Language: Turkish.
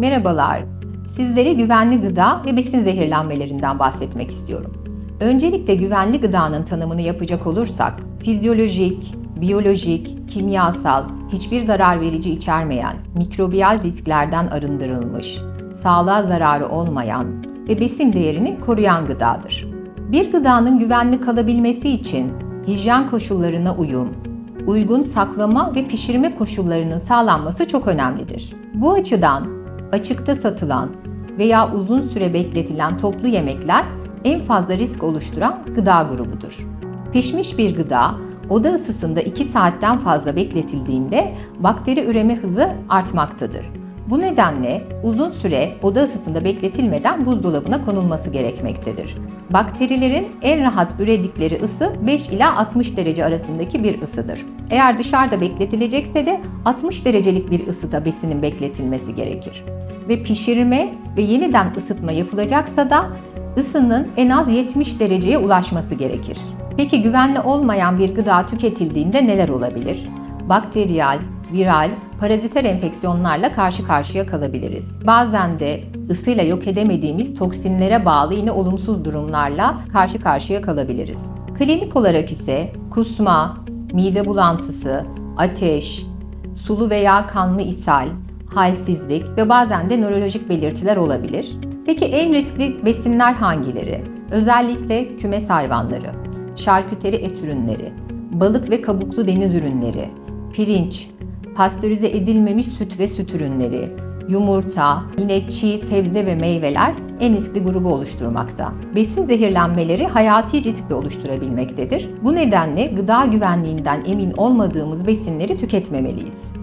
Merhabalar. Sizlere güvenli gıda ve besin zehirlenmelerinden bahsetmek istiyorum. Öncelikle güvenli gıdanın tanımını yapacak olursak, fizyolojik, biyolojik, kimyasal, hiçbir zarar verici içermeyen, mikrobiyal risklerden arındırılmış, sağlığa zararı olmayan ve besin değerini koruyan gıdadır. Bir gıdanın güvenli kalabilmesi için hijyen koşullarına uyum, uygun saklama ve pişirme koşullarının sağlanması çok önemlidir. Bu açıdan açıkta satılan veya uzun süre bekletilen toplu yemekler en fazla risk oluşturan gıda grubudur. Pişmiş bir gıda oda ısısında 2 saatten fazla bekletildiğinde bakteri üreme hızı artmaktadır. Bu nedenle uzun süre oda ısısında bekletilmeden buzdolabına konulması gerekmektedir. Bakterilerin en rahat üredikleri ısı 5 ila 60 derece arasındaki bir ısıdır. Eğer dışarıda bekletilecekse de 60 derecelik bir ısıda besinin bekletilmesi gerekir. Ve pişirme ve yeniden ısıtma yapılacaksa da ısının en az 70 dereceye ulaşması gerekir. Peki güvenli olmayan bir gıda tüketildiğinde neler olabilir? Bakteriyel, viral, paraziter enfeksiyonlarla karşı karşıya kalabiliriz. Bazen de ısıyla yok edemediğimiz toksinlere bağlı yine olumsuz durumlarla karşı karşıya kalabiliriz. Klinik olarak ise kusma, mide bulantısı, ateş, sulu veya kanlı ishal, halsizlik ve bazen de nörolojik belirtiler olabilir. Peki en riskli besinler hangileri? Özellikle kümes hayvanları, şarküteri et ürünleri, balık ve kabuklu deniz ürünleri, pirinç, pastörize edilmemiş süt ve süt ürünleri, yumurta, yine çiğ, sebze ve meyveler en riskli grubu oluşturmakta. Besin zehirlenmeleri hayati risk de oluşturabilmektedir. Bu nedenle gıda güvenliğinden emin olmadığımız besinleri tüketmemeliyiz.